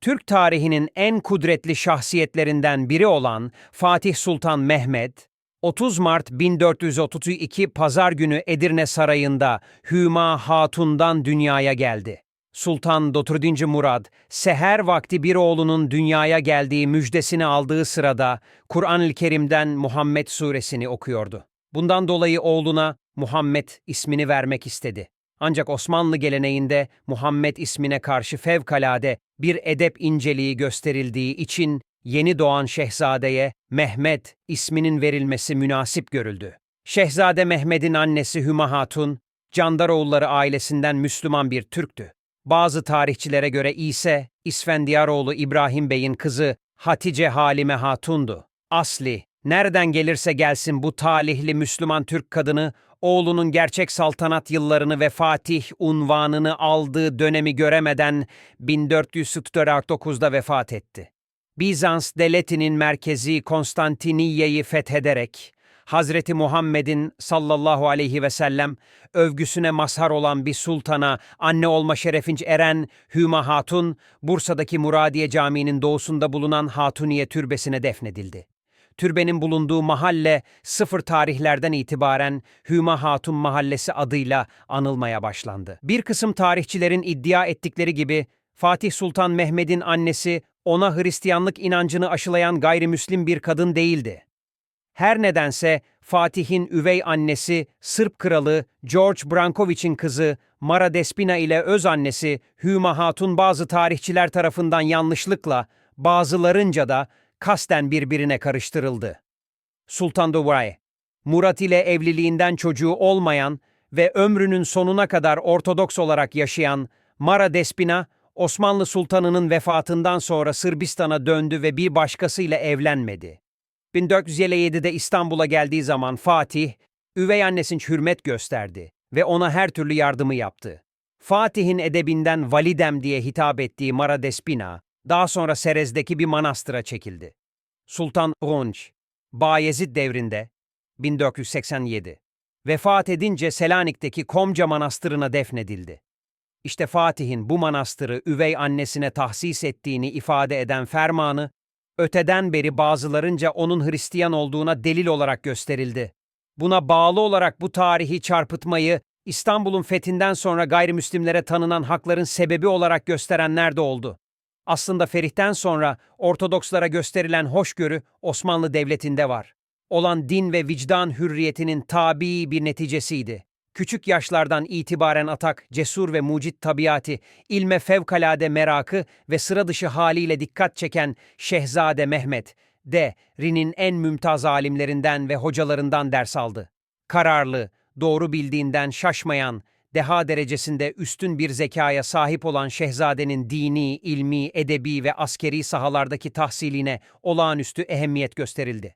Türk tarihinin en kudretli şahsiyetlerinden biri olan Fatih Sultan Mehmet, 30 Mart 1432 Pazar günü Edirne Sarayı'nda Hüma Hatun'dan dünyaya geldi. Sultan 4. Murad, seher vakti bir oğlunun dünyaya geldiği müjdesini aldığı sırada Kur'an-ı Kerim'den Muhammed suresini okuyordu. Bundan dolayı oğluna Muhammed ismini vermek istedi. Ancak Osmanlı geleneğinde Muhammed ismine karşı fevkalade bir edep inceliği gösterildiği için yeni doğan şehzadeye Mehmet isminin verilmesi münasip görüldü. Şehzade Mehmet'in annesi Hüma Hatun, Candaroğulları ailesinden Müslüman bir Türktü. Bazı tarihçilere göre ise İsfendiyaroğlu İbrahim Bey'in kızı Hatice Halime Hatun'du. Asli, nereden gelirse gelsin bu talihli Müslüman Türk kadını, oğlunun gerçek saltanat yıllarını ve Fatih unvanını aldığı dönemi göremeden 1449'da vefat etti. Bizans devletinin merkezi Konstantiniye'yi fethederek, Hazreti Muhammed'in sallallahu aleyhi ve sellem övgüsüne mazhar olan bir sultana anne olma şerefince eren Hüma Hatun, Bursa'daki Muradiye Camii'nin doğusunda bulunan Hatuniye Türbesi'ne defnedildi. Türbenin bulunduğu mahalle sıfır tarihlerden itibaren Hüma Hatun Mahallesi adıyla anılmaya başlandı. Bir kısım tarihçilerin iddia ettikleri gibi Fatih Sultan Mehmed'in annesi ona Hristiyanlık inancını aşılayan gayrimüslim bir kadın değildi. Her nedense Fatih'in üvey annesi Sırp kralı George Brankovich'in kızı Mara Despina ile öz annesi Hüma Hatun bazı tarihçiler tarafından yanlışlıkla, bazılarınca da kasten birbirine karıştırıldı. Sultan Dobray, Murat ile evliliğinden çocuğu olmayan ve ömrünün sonuna kadar Ortodoks olarak yaşayan Mara Despina, Osmanlı Sultanı'nın vefatından sonra Sırbistan'a döndü ve bir başkasıyla evlenmedi. 1457'de İstanbul'a geldiği zaman Fatih, üvey annesine hürmet gösterdi ve ona her türlü yardımı yaptı. Fatih'in edebinden validem diye hitap ettiği Mara Despina, daha sonra Serez'deki bir manastıra çekildi. Sultan Ronç, Bayezid devrinde 1487 vefat edince Selanik'teki Komca Manastırı'na defnedildi. İşte Fatih'in bu manastırı üvey annesine tahsis ettiğini ifade eden fermanı, öteden beri bazılarınca onun Hristiyan olduğuna delil olarak gösterildi. Buna bağlı olarak bu tarihi çarpıtmayı İstanbul'un fethinden sonra gayrimüslimlere tanınan hakların sebebi olarak gösterenler de oldu. Aslında Ferih'ten sonra Ortodokslara gösterilen hoşgörü Osmanlı Devleti'nde var. Olan din ve vicdan hürriyetinin tabii bir neticesiydi. Küçük yaşlardan itibaren atak, cesur ve mucit tabiati, ilme fevkalade merakı ve sıra dışı haliyle dikkat çeken Şehzade Mehmet, de Rin'in en mümtaz alimlerinden ve hocalarından ders aldı. Kararlı, doğru bildiğinden şaşmayan, deha derecesinde üstün bir zekaya sahip olan şehzadenin dini, ilmi, edebi ve askeri sahalardaki tahsiline olağanüstü ehemmiyet gösterildi.